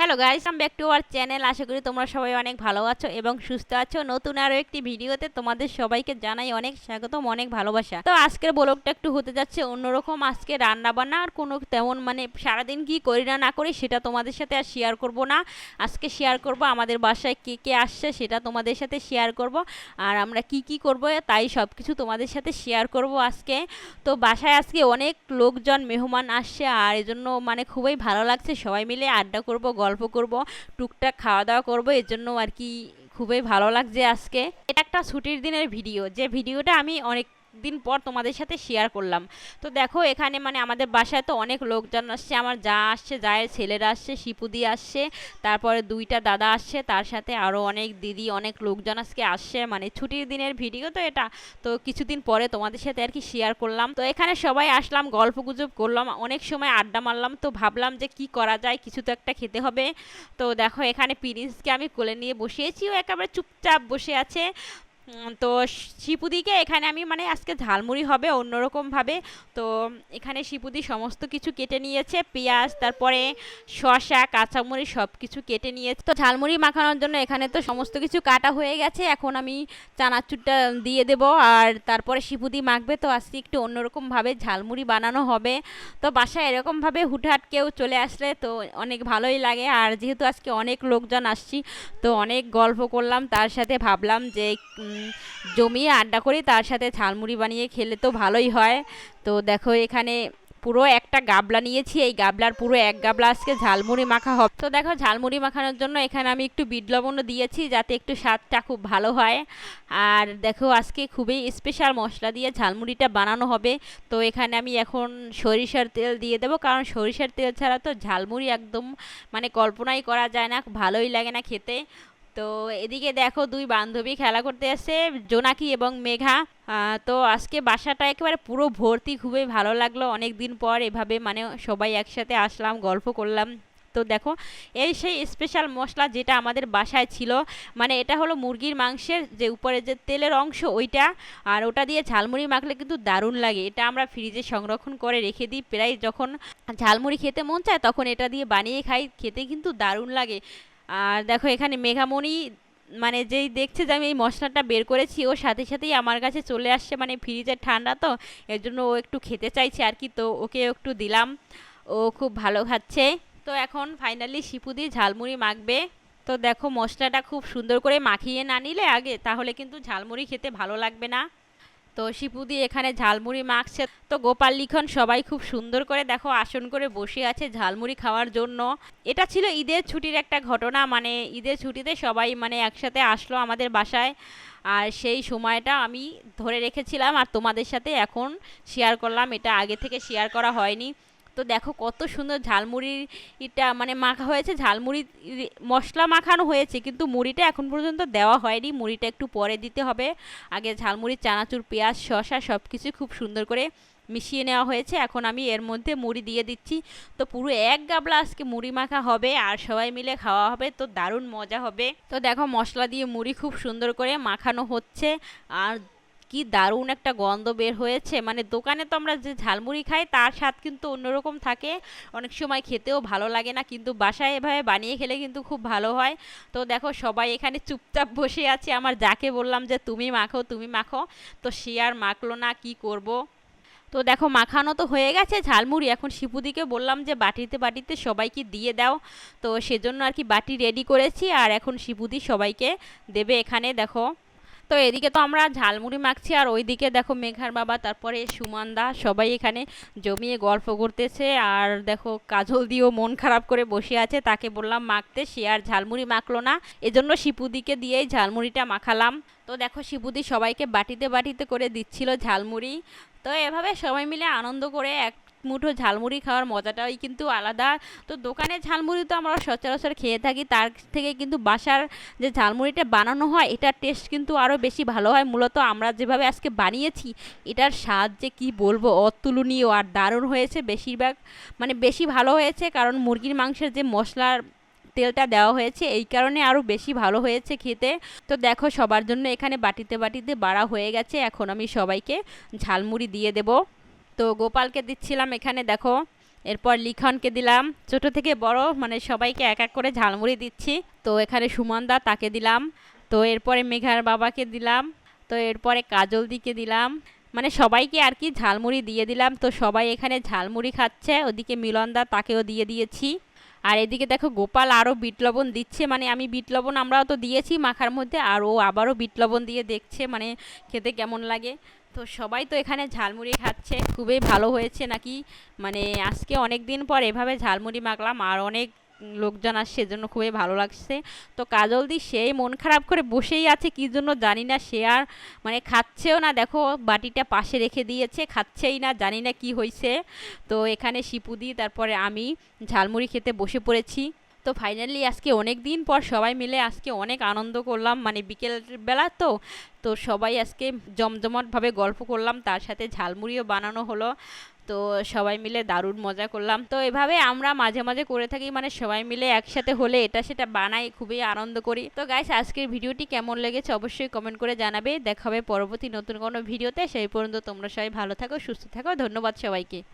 Hello guys come back to our channel আশা করি তোমরা সবাই অনেক ভালো আছো এবং সুস্থ আছো। নতুন আরও একটি ভিডিওতে তোমাদের সবাইকে জানাই অনেক স্বাগতম, অনেক ভালোবাসা। তো আজকের ব্লগটা একটু হতে যাচ্ছে অন্যরকম। আজকে রান্না বান্না আর কোনো তেমন মানে সারাদিন কি করি না না করি সেটা তোমাদের সাথে আর শেয়ার করব না। আজকে শেয়ার করব আমাদের বাসায় কে কে আসছে সেটা তোমাদের সাথে শেয়ার করব। আর আমরা কি কি করব তাই সব কিছু তোমাদের সাথে শেয়ার করব আজকে। তো বাসায় আজকে অনেক লোকজন, মেহমান আসছে আর এজন্য মানে খুবই ভালো লাগছে। সবাই মিলে আড্ডা করব, গল্প করব, টুকটাক খাওয়া দাওয়া করব, এর জন্য আর কি খুবই ভালো লাগছে আজকে। এটা একটা ছুটির দিনের ভিডিও, যে ভিডিওটা আমি অনেক দিন পর তোমাদের সাথে শেয়ার করলাম। তো দেখো, এখানে মানে আমাদের বাসায় তো অনেক লোকজন আসছে, আমার যা আসছে, যায়ের ছেলেরা আসছে শিপুদি আসছে, তারপরে দুইটা দাদা আসছে, তার সাথে আরও অনেক দিদি, অনেক লোকজন আজকে আসছে মানে ছুটির দিনের ভিডিও তো এটা। তো কিছুদিন পরে তোমাদের সাথে আর কি শেয়ার করলাম। তো এখানে সবাই আসলাম, গল্প গুজব করলাম, অনেক সময় আড্ডা মারলাম, তো ভাবলাম যে কি করা যায়, কিছু তো একটা খেতে হবে। তো দেখো, এখানে প্রিন্সকে আমি কোলে নিয়ে বসিয়েছি, ও একেবারে চুপচাপ বসে আছে। তো শিপুদিকে এখানে আমি মানে আজকে ঝালমুড়ি হবে অন্যরকমভাবে। তো এখানে শিপুদি সমস্ত কিছু কেটে নিয়েছে, পেঁয়াজ, তারপরে শশা কাঁচামরিচ সব কিছু কেটে নিয়েছে। তো ঝালমুড়ি মাখানোর জন্য এখানে তো সমস্ত কিছু কাটা হয়ে গেছে। এখন আমি চানাচুরটা দিয়ে দেব আর তারপরে শিপুদি মাখবে। তো আজকে একটু অন্যরকমভাবে ঝালমুড়ি বানানো হবে। তো বাসায় এরকমভাবে হুটহাট কেউ চলে আসলে তো অনেক ভালোই লাগে। আর যেহেতু আজকে অনেক লোকজন আসছি, তো অনেক গল্প করলাম। তার সাথে ভাবলাম যে জমিয়ে আড্ডা করি, তার সাথে ঝালমুড়ি বানিয়ে খেলে তো ভালোই হয়। তো দেখো এখানে পুরো একটা গাবলা নিয়েছি, এই গাবলার পুরো এক গাবলা আজকে ঝালমুড়ি মাখা হবে। তো দেখো ঝালমুড়ি মাখানোর জন্য এখানে আমি একটু বিট লবণও দিয়েছি, যাতে একটু স্বাদটা খুব ভালো হয়। আর দেখো আজকে খুবই স্পেশাল মশলা দিয়ে ঝালমুড়িটা বানানো হবে। তো এখানে আমি এখন সরিষার তেল দিয়ে দেবো, কারণ সরিষার তেল ছাড়া তো ঝালমুড়ি একদম মানে কল্পনাই করা যায় না ভালোই লাগে না খেতে। তো এদিকে দেখো দুই বান্ধবী খেলা করতে আসছে জোনাকি এবং মেঘা। তো আজকে বাসাটা একেবারে পুরো ভর্তি, খুবই ভালো লাগল। অনেক দিন পর এভাবে মানে সবাই একসাথে আসলাম, গল্প করলাম। তো দেখো, এই সেই স্পেশাল মশলা যেটা আমাদের বাসায় ছিল মানে এটা হলো মুরগির মাংসের যে উপরে যে তেলের অংশ ওইটা, আর ওটা দিয়ে ঝালমুড়ি মাখলে কিন্তু দারুণ লাগে। এটা আমরা ফ্রিজে সংরক্ষণ করে রেখে দিই। প্রায় যখন ঝালমুড়ি খেতে মন চায়, তখন এটা দিয়ে বানিয়ে খাই। খেতে কিন্তু দারুণ লাগে। আর দেখো এখানে মেঘামণি মানে যেই দেখছে যে আমি এই মশলাটা বের করেছি ওর সাথে সাথেই আমার কাছে চলে আসছে মানে ফ্রিজের ঠান্ডা তো, এর জন্য ও একটু খেতে চাইছে আর কি, তো ওকে একটু দিলাম। ও খুব ভালো খাচ্ছে। তো এখন ফাইনালি শিপু দিয়ে ঝালমুড়ি মাখবে। তো দেখো মশলাটা খুব সুন্দর করে মাখিয়ে না নিলে আগে, তাহলে কিন্তু ঝালমুড়ি খেতে ভালো লাগবে না। তো শিপুদি এখানে ঝালমুড়ি মাখছে। তো গোপাল লিখন সবাই খুব সুন্দর করে দেখো আসন করে বসে আছে ঝালমুড়ি খাওয়ার জন্য। এটা ছিল ঈদের ছুটির একটা ঘটনা মানে ঈদের ছুটিতে সবাই মানে একসাথে আসলো আমাদের বাসায়। আর সেই সময়টা আমি ধরে রেখেছিলাম আর তোমাদের সাথে এখন শেয়ার করলাম, এটা আগে থেকে শেয়ার করা হয়নি। তো দেখো কত সুন্দর ঝালমুড়ির এটা মানে মাখা হয়েছে। ঝালমুড়ি মশলা মাখানো হয়েছে কিন্তু মুড়িটা এখন পর্যন্ত দেওয়া হয়নি। মুড়িটা একটু পরে দিতে হবে। আগে ঝালমুড়ির চানাচুর, পেঁয়াজ, শসা সব কিছু খুব সুন্দর করে মিশিয়ে নেওয়া হয়েছে। এখন আমি এর মধ্যে মুড়ি দিয়ে দিচ্ছি। তো পুরো এক গাবলা আজকে মুড়ি মাখা হবে আর সবাই মিলে খাওয়া হবে। তো দারুণ মজা হবে। তো দেখো মশলা দিয়ে মুড়ি খুব সুন্দর করে মাখানো হচ্ছে। আর কি দারুণ একটা গন্ধ বের হয়েছে। মানে দোকানে তো আমরা যে ঝালমুড়ি খাই, তার স্বাদ কিন্তু অন্যরকম থাকে। অনেক সময় খেতেও ভালো লাগে না, কিন্তু বাসায় এভাবে বানিয়ে খেলে কিন্তু খুব ভালো হয়। তো দেখো, সবাই এখানে চুপচাপ বসে আছে। আমার যাকে বললাম যে, তুমি মাখো তুমি মাখো। তো সে আর মাখলো না, কি করব। তো দেখো, মাখানো তো হয়ে গেছে ঝালমুড়ি। এখন শিপুদিকে বললাম যে, বাটিতে বাটিতে সবাইকে দিয়ে দাও। তো সেজন্য আর কি বাটি রেডি করেছি। আর এখন শিপুদি সবাইকে দেবে এখানে, দেখো। তো এদিকে তো আমরা ঝালমুড়ি মাখছি, আর ওইদিকে দেখো মেঘার বাবা, তারপরে সুমানদা সবাই এখানে জমিয়ে গল্প করতেছে। আর দেখো কাজল দিয়েও মন খারাপ করে বসে আছে, তাকে বললাম মাখতে, সে আর ঝালমুড়ি মাখলো না। এজন্য শিপুদিকে দিয়েই ঝালমুড়িটা মাখালাম। তো দেখো শিপুদি সবাইকে বাটিতে বাটিতে করে দিচ্ছিল ঝালমুড়ি। তো এভাবে সবাই মিলে আনন্দ করে এক মুঠো ঝালমুড়ি খাওয়ার মজাটাই কিন্তু আলাদা। তো দোকানে ঝালমুড়ি তো আমরা সচরাচর খেয়ে থাকি, তার থেকে কিন্তু বাসার যে ঝালমুড়িটা বানানো হয়, এটার টেস্ট কিন্তু আরও বেশি ভালো হয়। মূলত আমরা যেভাবে আজকে বানিয়েছি, এটার স্বাদ যে কি বলব, অতুলনীয় আর দারুণ হয়েছে। বেশিরভাগ মানে বেশি ভালো হয়েছে কারণ মুরগির মাংসের যে মশলার তেলটা দেওয়া হয়েছে, এই কারণে আরও বেশি ভালো হয়েছে খেতে। তো দেখো সবার জন্য এখানে বাটিতে বাটিতে বাড়া হয়ে গেছে। এখন আমি সবাইকে ঝালমুড়ি দিয়ে দেব। তো গোপালকে দিচ্ছিলাম এখানে, দেখো। এরপর লিখনকে দিলাম। ছোট থেকে বড় মানে সবাইকে এক এক করে ঝালমুড়ি দিচ্ছি। তো এখানে সুমনদা তাকে দিলাম। তো এরপরে মেঘার বাবাকে দিলাম। তো এরপরে কাজল দিকে দিলাম। মানে সবাইকে আর কি ঝালমুড়ি দিয়ে দিলাম। তো সবাই এখানে ঝালমুড়ি খাচ্ছে। ওদিকে মিলনদা তাকেও দিয়ে দিয়েছি। আর এদিকে দেখো, গোপাল আরও বিট লবণ দিচ্ছে। মানে আমি বিট লবণ আমরাও তো দিয়েছি মাখার মধ্যে, আর ও আবারও বিট লবণ দিয়ে দেখছে। মানে খেতে কেমন লাগে। তো সবাই তো এখানে ঝালমুড়ি খাচ্ছে, খুবই ভালো হয়েছে নাকি? মানে আজকে অনেক দিন পর এভাবে ঝালমুড়ি মাখলাম আর অনেক লোকজন আসছে সেজন্য খুবই ভালো লাগছে। তো কাজল দি সেই মন খারাপ করে বসেই আছে, কী জন্য জানি না, সে আর মানে খাচ্ছেও না। দেখো, বাটিটা পাশে রেখে দিয়েছে, খাচ্ছেই না, জানি না কি হয়েছে তো এখানে শিপুদি তারপরে আমি ঝালমুড়ি খেতে বসে পড়েছি। তো ফাইনালি আজকে অনেক দিন পর সবাই মিলে আজকে অনেক আনন্দ করলাম। মানে বিকেল বেলা তো তো সবাই আজকে জমজমাটভাবে গল্প করলাম, তার সাথে ঝালমুড়িও বানানো হলো। তো সবাই মিলে দারুণ মজা করলাম। তো এভাবে আমরা মাঝে মাঝে করে থাকি মানে সবাই মিলে একসাথে হলে এটা সেটা বানাই, খুবই আনন্দ করি। তো গাইস আজকের ভিডিওটি কেমন লেগেছে অবশ্যই কমেন্ট করে জানাবে। দেখা হবে পরবর্তী নতুন কোনো ভিডিওতে। সেই পর্যন্ত তোমরা সবাই ভালো থাকো, সুস্থ থাকো। ধন্যবাদ সবাইকে।